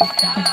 Oh,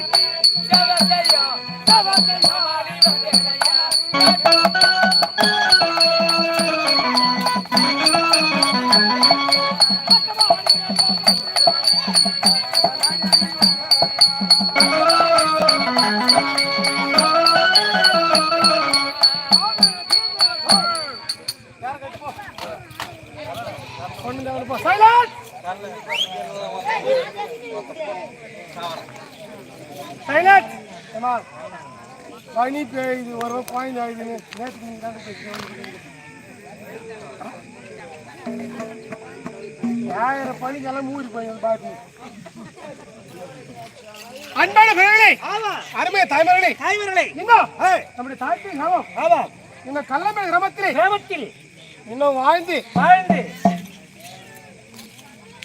Silence! Silent ஏமா பனி பெய்யுது ஒரு பாயிண்ட் ஆகுதுன்னு நேற்று. ஆயிரம் பனிக்கெல்லாம் மூடி போய் பாட்டு. அன்பான பிறர்களே அருமைய தாய்மர்களே! தாய்வர்களே இன்னும் நம்முடைய தாய்க்கு கிராமம் ஆமாம் இந்த கல்லம்பை கிராமத்திலே கிராமத்தில். இன்னும் வாழ்ந்து வாழ்ந்து.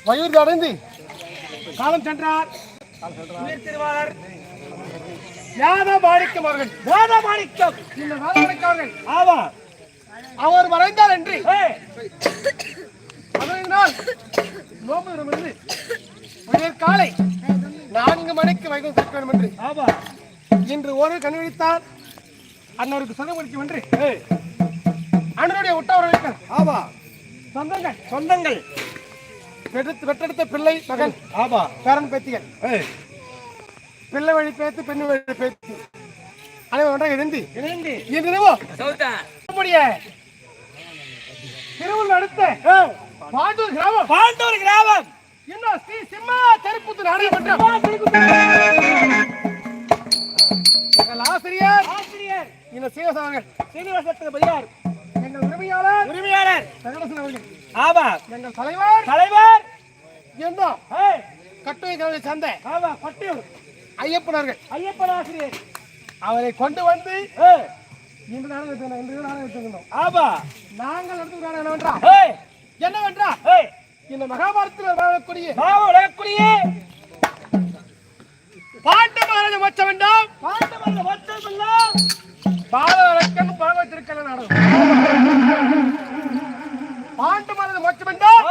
வயூர்ந்து அடைந்து காலம் சென்றார். திருவாளர். யாதவ மாணிக்கம் அவர்கள் வேதமாணிக்கம் இந்த வேதமாணிக்கவர்கள் ஆமா. அவர் மறைந்தார் என்று. அதனால் நோம்பு இருந்து விடியற் காலை நான்கு மணிக்கு வைகம் சேர்க்க வேண்டும் என்று. ஆமா. இன்று ஒரு கண்டுபிடித்தார் அன்னருக்கு சொந்தம் முடிக்கும் என்று. அண்ணனுடைய உற்றவர்களுக்கு ஆமா. சொந்தங்கள். சொந்தங்கள். பெற்றெடுத்த பிள்ளை மகன். ஆமா. பேரன் பேத்திகள் பிள்ளை வழி பேத்து பேத்து. அனைவரும் ஒன்றாக இணைந்து இணைந்து இன்று இரவு நம்முடைய திருவள்ளூர் அடுத்த பாண்டூர் கிராமம். பாண்டூர் கிராமம். இன்னும் ஸ்ரீ சிம்மா தெருப்புத்து நாடகமன்றம் எங்கள் ஆசிரியர். ஆசிரியர். இந்த சீவசன் அவர்கள் சீனிவாசத்துக்கு பெரியார். எங்கள் உரிமையாளர். உரிமையாளர். சகலசன் அவர்கள். ஆமா. எங்கள் தலைவர். தலைவர். ஏய், கட்டுரை கிராமத்தை சேர்ந்த ஆமா பட்டியூர் ஐயப்பன் அவர்கள் ஐயப்பன் ஆசிரியர் அவரை கொண்டு வந்து இன்று நாடகத்தை இன்று நாடகத்திருந்தோம் ஆமா. நாங்கள் நடத்தும் நாடகம் என்னவென்றா? என்னவென்றா இந்த மகாபாரதத்தில் வரக்கூடிய பாவ உலகக்குடியே. பாண்டு மகாராஜ மச்ச வேண்டாம் பாண்டவர்கள் மட்டுமல்லாம் பாலரக்கன் பாகவத்திருக்கல நாடகம். பாண்டு மகாராஜ மச்ச வேண்டாம்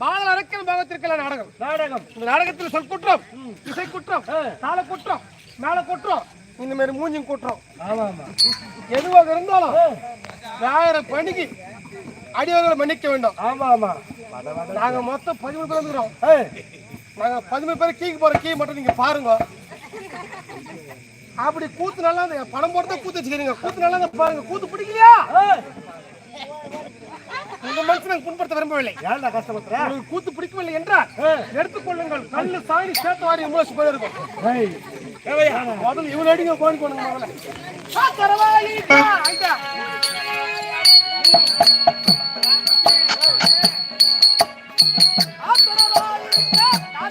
பாலரக்கன் பாகவத்திருக்கல நாடகம். நாடகம். இந்த நாடகத்தில் சொல் குற்றம் இசை குற்றம். தாள குற்றம் மேல குற்றம். இந்த மாதிரி மூஞ்சும் குற்றம் எதுவாக இருந்தாலும் வேற பணிக்கு அடியவர்களை மன்னிக்க வேண்டும். ஆமா ஆமா. நாங்க மொத்தம் பதிமூணு பேர் வந்துக்கிறோம். நாங்க பதிமூணு பேர் கீக்கு போற கீ மட்டும் நீங்க பாருங்க. அப்படி கூத்து நல்லா. பணம் போட்டு கூத்து வச்சுக்கிறீங்க. கூத்து நல்லா பாருங்க. கூத்து பிடிக்கலையா? உங்க மனசு நாங்க புண்படுத்த விரும்பவில்லை. ஏன்டா கஷ்டப்படுத்துற? உங்களுக்கு கூத்து பிடிக்கவில்லை என்றால் எடுத்துக்கொள்ளுங்கள். கல்லு சாணி சேர்த்து வாரி மூச்சு போயிருக்கும் முதல்ல இவ்வளவு அடிங்க போன் பண்ணுங்க முதல்ல.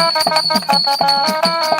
ハハハハ!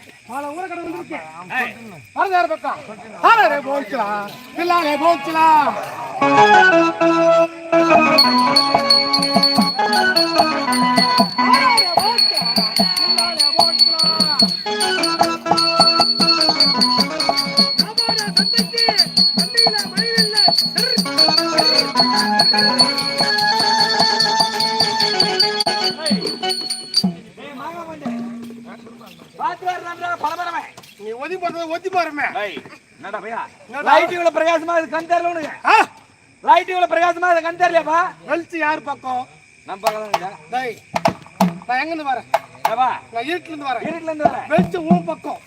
பேசுகிறீங்க அங்கே முன்றா சாமி வேலை சாமி ஏய் கொஞ்சம் கம்முனு சொன்னா ஆ போச்சுலாம் நீ ஒதி போறது ஒத்தி போறமே. லைட் இவ்வளவு பிரகாசமா இது கண் தெரியல உனக்கு? லைட் இவ்வளவு பிரகாசமா இது கண் தெரியலையாப்பா வெளிச்சு யார் பக்கம்? நம்ம பக்கம் டேய் நான் எங்க இருந்து வரேன் நான் இருட்டுல இருந்து வரேன். வீட்டுல இருந்து வரேன். வெளிச்சு உன் பக்கம்.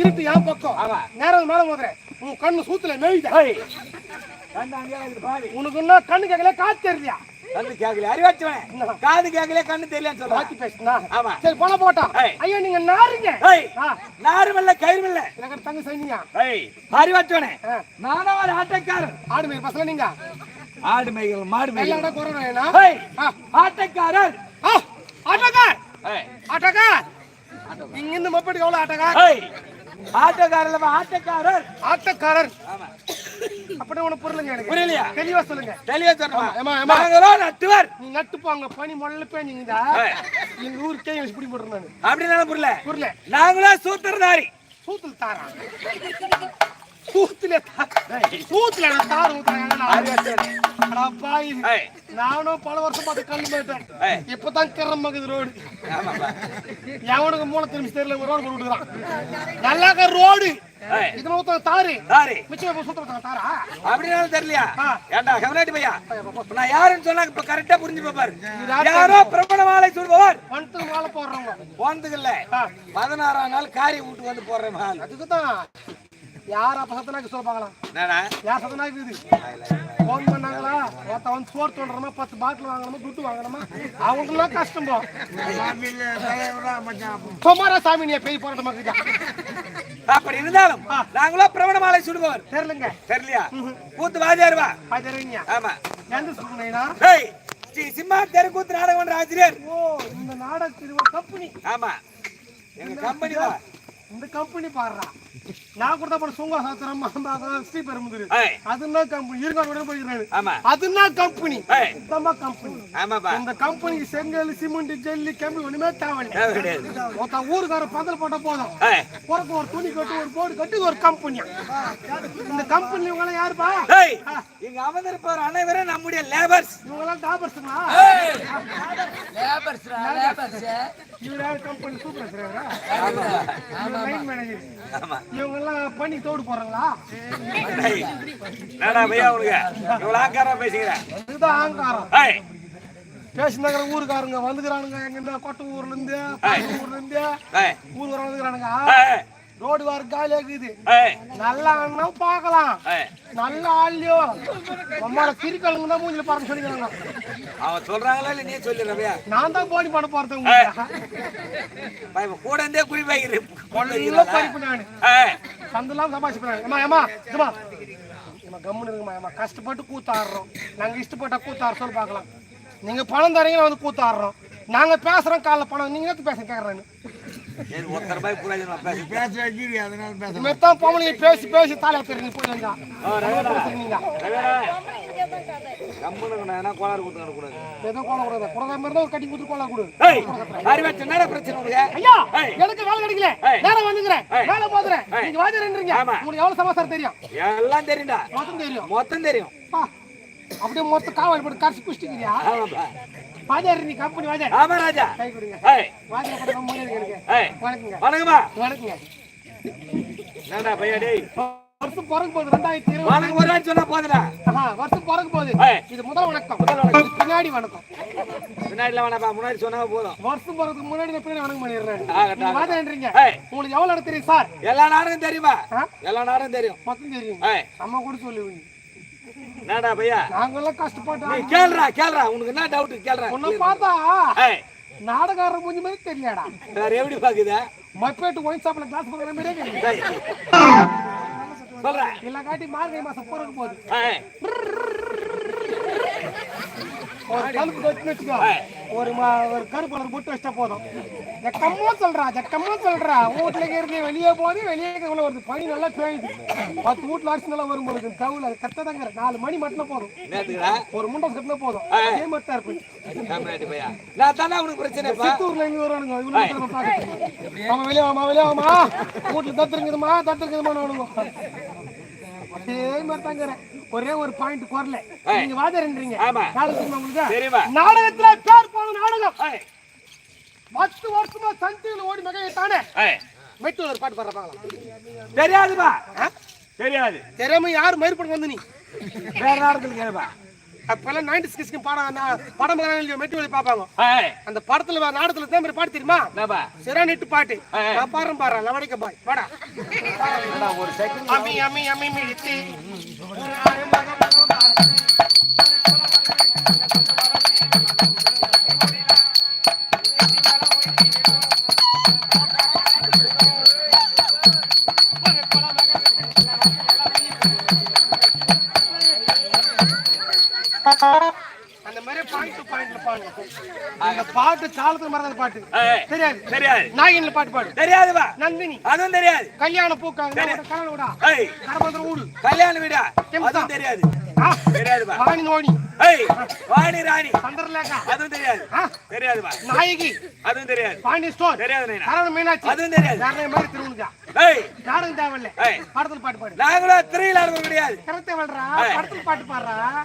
இருட்டு என் பக்கம். நேரம் மேல மோதுறேன். உன் கண்ணு சூத்துல மேய்த. ஏய். கண்ணு அங்கே இருக்குது பாவி. உனக்கு என்ன கண்ணு கேட்கல காத்து தெரியலையா? கண்ணு கேட்கல அறிவாச்சுவனே. காது கேட்கல கண்ணு தெரியலன்னு சொல்லுவாங்க காத்து பேசுனா? ஆமா. சரி போன போட்டா. ஏய். ஐயோ நீங்க நாருங்க. நாரும் இல்ல கயிறும் இல்ல. எனக்கு தங்க சைனியா? அறிவாச்சுவனே. நானும் ஒரு ஆட்டக்காரன். ஆடு மேய் பசங்க நீங்க? ஆடு மேய்கள் மாடு மேய்கள் ஏய். ஆ. ஆட்டக்காரன். ஆட்டோக்கார். ஏய். ஆட்டோக்கா இங்க இருந்து மொப்பேட்டுக்கு எவ்வளவு ஆட்டோக்கா ஏய், ஆட்டோக்காரர் ஆட்டோக்காரர் ஆட்டோக்காரர். ஆமா. அப்படி ஒண்ணு புரியலங்க எனக்கு. புரியலையா? தெளிவா சொல்லுங்க. தெளிவா சொல்லுமா ஏம்மா, ஏம்மா. நாங்களோ நட்டுவர். நீ நட்டு போங்க பனி முள்ள பேஞ்சிங்கடா ஏய். எங்க ஊருக்கே வச்சு பிடி போட்டுருந்தாங்க அப்படின்னு புரியல. புரியல. நாங்களோ சூத்திரதாரி சூத்துல தாரா? சூத்துல சூத்துல தார் பாய் ஏய், நானும் பல வருஷம் பார்த்து கல்லு போயிட்டேன். இப்பதான் கிரமக்குது ரோடு. ஆமாப்பா. எவனுக்கு மூளை திரும்பி தெரியல ஒரு ரோடு போட்டு நல்லாக்க ரோடு. இது தாரு. தாரி. மிச்சம் சுத்த தாரா? அப்படின்னாலும் தெரியலையா. ஏண்டா பையா? நான் யாருன்னு சொன்னா இப்ப கரெக்டா புரிஞ்சு பாரு யாரோ பிரபல மாலை சொல்பவர் வந்துட்டு மாலை போடுறவங்க. போனதுக்கு இல்ல. பதினாறாம் நாள் காரி வீட்டு வந்து போடுறேன் மால். அதுக்கு தான் யார் அப்ப சத்தனாக்கி சொல்ல பார்க்கலாம்? என்னடா? யார் சத்தனாக்கி இது? ஒருத்த வந்து சோறு தோன்றமா பத்து பாட்டில் வாங்கணுமா துட்டு வாங்கணுமா? அவங்களுக்குலாம் கஷ்டம் குமார சாமி நீ பெய் அப்படி இருந்தாலும் நாங்களோ பிரபல மாலை சுடுபவர். தெரியலங்க. தெரியலையா? கூத்து வாஜாருவா பாஜரிங்க ஆமா. எந்த சொல்லுங்கண்ணா ஏய் ஸ்ரீ சிம்மா தெருக்கூத்து நாடகம் ஆசிரியர். ஓ இந்த நாடகத்தில் ஒரு கம்பெனி. ஆமா. எங்க கம்பெனி தான். இந்த கம்பெனி பாடுறா. நான் கூட போட சுங்க சாத்திரம் மாம்பாக்கம் ஸ்ரீபெரும்புதூர் அதுனா கம்பெனி இருக்காடு கூட போயிருக்காரு ஆமா. அதுனா கம்பெனி சுத்தமா கம்பெனி இந்த கம்பெனிக்கு செங்கல் சிமெண்ட் ஜல்லி கம்பி ஒண்ணுமே தேவையில்லை. மொத்தம் ஊருக்கார பந்தல் போட்டா போதும். புறக்கு ஒரு துணி கட்டு ஒரு போர்டு கட்டி ஒரு கம்பெனி இந்த கம்பெனி இவங்க எல்லாம் யாருப்பா? இங்க அமர்ந்திருப்பவர் அனைவரும் நம்முடைய லேபர்ஸ் இவங்க எல்லாம் டாபர்ஸுங்களா இவர் யார் கம்பெனி சூப்பர் லைன் மேனேஜர் இவங்க எல்லாம் பண்ணி தோடு போறாங்களா என்னடா பையா இவ்வளவு இதுதான் அகங்காரம் ஏய். பேசினாங்கிற ஊருக்காரங்க வந்துக்கிறானுங்க எங்க இந்த கொட்டை ஊர்ல இருந்து ஊர்ல இருந்து ஏய். ஊர் வர வந்துக்கிறானுங்க ரோடு வார காலியா இருக்குது நல்ல அண்ணன் பார்க்கலாம். ஏய் நல்ல ஆள்லையோ. நம்மளோட கிரிக்கலுங்க தான் மூஞ்சில பார்க்க சொல்லிக்கிறாங்க. அவன் சொல்றாங்களா இல்ல நீ சொல்லிடுற பையா நான் தான் போடி பண்ண போறது உங்களுக்கு பையன் கூட இருந்தே வைக்கிறேன் நல்லா படிப்பு நான். சந்தெல்லாம் சமாளிச்சுக்கிறாங்க ஏமா ஏமா இதுமா ஏமா கம்முன்னு இருக்குமா ஏமா கஷ்டப்பட்டு கூத்தாடுறோம். நாங்க இஷ்டப்பட்ட கூத்தாடுற சொல்லி பார்க்கலாம். நீங்க பணம் தரீங்க வந்து கூத்தாடுறோம். நாங்க பேசுறோம் காலைல பணம். நீங்க பேச கேக்குறேன்னு. ரூபாய் புரியாதுமா பேச பேசி பேசி தாலியா தெரிஞ்சு போய் வந்தா நீங்க கம்முன்னு நான் என்ன கோளாறு கொடுத்து நடக்கூடாது ஏதோ கோல கூடாது குறதா மாதிரி தான் ஒரு கட்டி கொடுத்து கோல கொடு. ஏய் அறிவாச்சு என்னடா பிரச்சனை உனக்கு. ஐயா ஏய். எனக்கு வேலை கிடைக்கல. நேரம் வந்துக்கிறேன். வேலை போதுறேன். நீங்க வாஜரன்றீங்க ஆமா. உங்களுக்கு எவ்வளவு சமாசாரம் தெரியும்? எல்லாம் தெரியும்டா. மொத்தம் தெரியும். மொத்தம் தெரியும். அப்படியே மொத்த காவல் போட்டு கரைச்சி குடிச்சிக்கிறியா வாஜர் நீ கம்பெனி வாஜர் ஆமா ராஜா. கை கொடுங்க. வாஜர் போட்டு வணக்கங்க. வணக்கம்மா. வணக்கங்க. என்னடா பையா டேய். வருஷம் பிறகு போகுது ரெண்டாயிரத்தி இருபது. வணக்கம் ஒரு நாள் சொன்னா போதுடா. வருஷம் பிறகு போகுது. இது முதல் வணக்கம். முதல் வணக்கம். பின்னாடி வணக்கம். பின்னாடில வேணாப்பா முன்னாடி சொன்னா போதும். வருஷம் பிறகுக்கு முன்னாடி பின்னாடி வணக்கம் பண்ணிடுறேன். ஏய். உங்களுக்கு எவ்வளவு தெரியும் சார்? எல்லா நாடும் தெரியுமா? எல்லா நாடும் தெரியும். மொத்தம் தெரியும். அம்மா கூட சொல்லுவீங்க. என்னடா பையா? நாங்கெல்லாம் நீ கஷ்டப்பட்டோம் கேளுடா கேளுடா. உனக்கு என்ன டவுட் கேளுடா. உன்னை பார்த்தா நாடகாரர் மூஞ்சி மாதிரி தெரியலடா வேற எப்படி பாக்குதா? மப்பேட்டு ஒயின் ஷாப்ல கிளாஸ் போடுற மாதிரியே சொல்றேன் இல்ல காட்டி மார்கழி மாசம் போறதுக்கு போகுது. ஒரு கழுப்பு கட்டி வச்சுக்கோ. ஒரு மா- ஒரு கருப்பு கலர் போட்டு வச்சா போதும். ஜக்கம்மா சொல்றா ஜக்கம்மா சொல்றா. வீட்டுல இருந்து வெளியே போகுது வெளியே உள்ள வருது. பனி நல்லா பேயுது. பத்து வீட்டுல அரிசி நல்லா வரும்போது கவுல கத்ததாங்கிற நாலு மணி மட்டும் போதும். ஒரு முண்டை கட்டினா போதும். அதே மாதிரி தான் உனக்கு பிரச்சனைப்பா சித்தூர்ல இங்க வருவானுங்க. இவ்வளவு பார்க்கறதுக்கு. ஆமா வெளியே வாமா வெளியே வாமா. வீட்டுல தத்துருக்குதுமா அவனுங்க. அதே மாதிரி தாங்கிறேன். ஒரே ஒரு பாயிண்ட் குறல நீங்க தெரியுமா நாடகத்துல பேர் போன நாடகம். பத்து வருஷமா சன் டிவில ஓடி மகையிட்டானே ஏய். மெட்டு ஒரு பாட்டு பாடுறாங்களா தெரியாதுப்பா. தெரியாது. தெரியாம யார் மயிர்படம் வந்து நீ? வேற நாடகத்துல கேளுப்பா. அப்பெல்லாம் நைன்டி சிக்ஸ்க்கு பாடம் படம் மெட்டு வழி பார்ப்பாங்க. ஏய் அந்த படத்துல நாடகத்துல தான் மாதிரி பாட்டு தெரியுமா? என்னப்பா சிறானிட்டு பாட்டு. நான் பாடுறேன் பாடுறேன். லவடிக்க பாய். வாடா. ஒரு செகண்ட் அம்மி அம்மி அம்மி மிழித்து அந்த மாதிரி பாயிண்ட் டு பாயிண்ட்ல அந்த பாட்டு காலத்துல மறந்த பாட்டு. தெரியாது. தெரியாது. நாயின்ல பாட்டு பாடு. தெரியாதுப்பா நந்தினி. அதுவும் தெரியாது. கல்யாண பூக்காங்க கல்யாண விடா. ஏய். கரமந்திர ஊடு. கல்யாண வீடா? எம்சா. அதுவும் தெரியாது. ஆ, தெரியாதுப்பா வாணி ராணி. சந்திரலேகா. அதுவும் தெரியாது. ஆ, தெரியாதுப்பா நாயகி. அதுவும் தெரியாது. பாண்டி ஸ்டோர் தெரியாது சரவண மீனாட்சி. அதுவும் தெரியாது. வேற மாதிரி ஏய். நாடகம் தேவையில்ல. படத்துல பாட்டு பாடு. நாங்களும் ஆடுறது கிடையாது. கரெக்டா ஏய். படத்துல பாட்டு பாடுறா.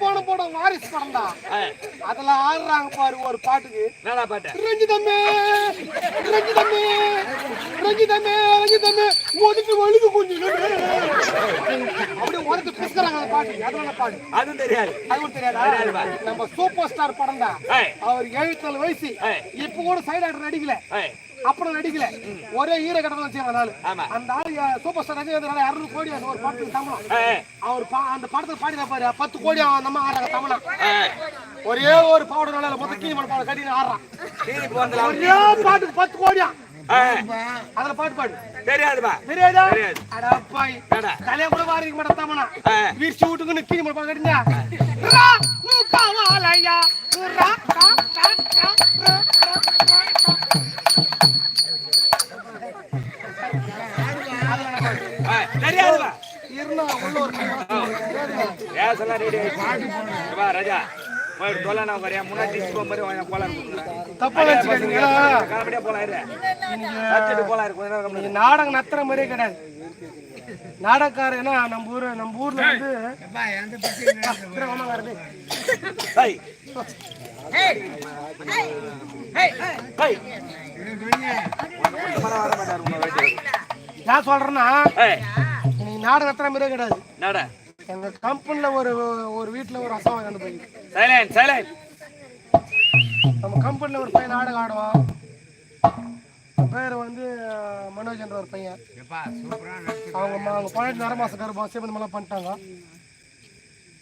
போன படம் வாரிசு படம்டா. ஏய், அதுல ஆடுறாங்க பாரு ஒரு பாட்டுக்கு. என்னடா பாட்டு? ரஞ்சிதம்மே ரஞ்சிதம்மே ரஞ்சிதம்மே ரஞ்சிதம்மே ஒதுக்கு வழுது கொஞ்சம் அப்படியே உனக்கு பிசுறாங்க அந்த பாட்டு. அதனால பாடு அதுவும் தெரியாது. அது கூட தெரியாதா. நம்ம சூப்பர் ஸ்டார் படம் தான் அவர் எழுபத்தி நாலு வயசு. இப்ப கூட சைடு ஆக்டர் நடிக்கல. அப்புறம் நடிக்கல ஒரே ஈர கடை வச்சுருந்த நாள். அந்த ஆளு சூப்பர் ஸ்டார் ரஜினி இரநூறு கோடி அந்த ஒரு படத்துக்கு சம்பளம். ஏய் அவர் அந்த படத்துல பாடினா பாரு பத்து கோடி அவன் நம்ம ஆடுறாங்க தமிழா. ஏய் ஒரே ஒரு பவுடர் நாளில் மொத்தம் கீழ் மணி பாடம் கட்டி ஆடுறான். ஒரே பாட்டுக்கு பத்து கோடியா? அதுல பாட்டு பாடு. தெரியாதுப்பா. தெரியாதா? தெரியாது. அடப்பாய் கல்யாணம் கூட வாரிக்க ஏய் வீர்ச்சி வீட்டுக்கு மணி பாடம் கட்டினா ரா, நு, காவாலயா, ரா, ரா, ரா, ரா, தெரியாதுப்பா. இருந்தா உள்ள ஒரு எல்லாம் ரெடி ராஜா. நாடகம் நத்துற மாதிரியே கிடையாது. நாடகக்காரன்னா நம்ம ஊரு நம்ம ஊர்ல வந்து நான் சொல்றேன்னா நீங்க நாடகம் நத்துற மாதிரியே கிடையாது. நட எங்க கம்பெனில ஒரு ஒரு வீட்டுல ஒரு அசவம் கண்டு போய் சைலண்ட் சைலண்ட் நம்ம கம்பெனில ஒரு பையன் நாடகம் ஆடுவான். பேர் வந்து அஹ், மனோஜ்ன்ற ஒரு பையன். அவங்க அவங்க பன்னெண்டு நர மாசம் கருப்பம் சீமந்தமெல்லாம் பண்ணிட்டாங்க.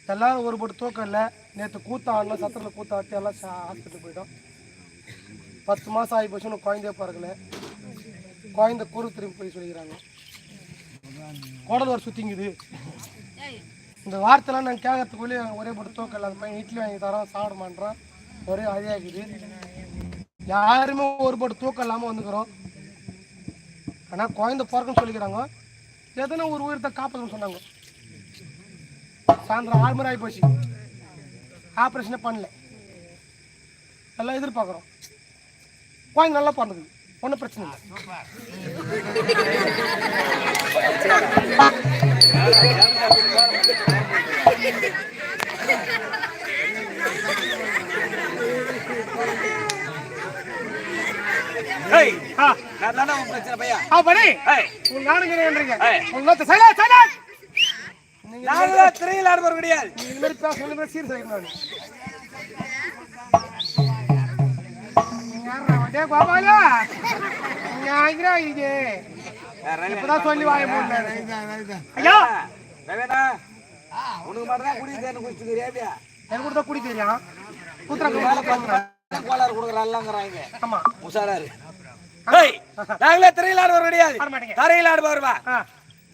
எல்லாரும் ஒரு போட்டு தூக்கம் இல்லை. நேற்று கூத்தாடலாம் சத்திரத்தில் கூத்தாட்டி எல்லாம் ஹாஸ்பிட்டல் போயிட்டோம். பத்து மாதம் ஆகி போச்சுன்னு குழந்தைய பிறக்கல குழந்தை குரு திரும்பி போய் சொல்லிக்கிறாங்க. குடல் ஒரு சுத்திங்குது. இந்த வார்த்தைலாம் நாங்கள் கேட்கறதுக்குள்ளே ஒரே போட்டு தூக்கம் அது மாதிரி இட்லி வாங்கி தரோம் சாப்பிட மாட்டேறான் ஒரே அழியாகுது யாருமே ஒரு போட்டு தூக்கம் இல்லாமல் வந்துக்கிறோம். ஆனால் குழந்தை பிறக்குன்னு சொல்லிக்கிறாங்க. எதனா ஒரு உயிரத்தை காப்பாற்றணும்னு சொன்னாங்க. சாயந்தரம் ஆறு மணி ஆகி போச்சு ஆப்ரேஷனே பண்ணல. எல்லாம் எதிர்பார்க்குறோம். குழந்தை நல்லா பிறந்தது. ஒன்றும் பிரச்சனை இல்லை. திரையில் ஆடுபவர் கிடையாது. கோபாலா. இது இப்பதான் சொல்லி போட்டேன் ஐயா! உனக்கு மட்டும் தான் குடி தேர்ந்து எனக்கு கூட குடி தெரியும் கூத்துறாங்க கோளாறு கொடுக்குறாங்கறாங்க ஆமா. உஷாராரு. நாங்களே திரையில் ஆடுபவர் கிடையாது தரையில் ஆடுபவர் வா. ஆ.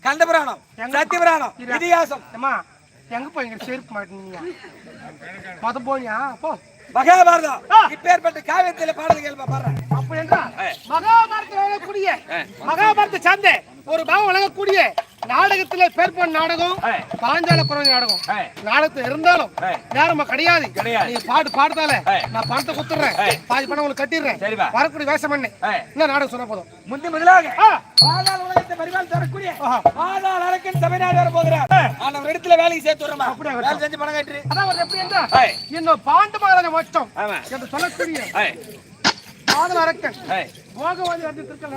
கந்த புராணம் சத்திய புராணம் இதிகாசம். அம்மா எங்க போய் செருப்பு மாட்டீங்க மொத போனியா? போ. மகாபாரதம். இப்பேற்பட்ட காவியத்தில பாடல் கேள்வி பாடுறேன் அப்படி என்றால் ஏய். மகாபாரத கூடிய ஏய். மகாபாரத சார்ந்த ஒரு பாவம் வழங்கக்கூடிய நாடகத்துல பேர் போன நாடகம். பாஞ்சால குறவை நாடகம். நாடகத்துல இருந்தாலும். நேரமா கிடையாது. நீ பாட்டு பாடுதால. நான் பணத்தை குத்துறேன். பாதி பணம் உங்களுக்கு கட்டிடுறேன். வரக்கூடிய வேஷம் பண்ணு. என்ன நாடகம் சொன்ன போதும் முந்தி முதலாக. பாதாள உலகத்தை பரிமால் தரக்கூடிய ஆஹா. பாதாள அரக்கன் சபைநாடு வர போகிறார் ஒரு இடத்துல வேலைக்கு சேர்த்து விடுறமா அப்படியா செஞ்சு பணம் அதான் ஒரு எப்படி என்றால் ஏய். இன்னும் பாண்டு மகாராஜா ஆமா என்று சொல்லக்கூடிய ஏய் போகவாதி வந்து திருக்கல்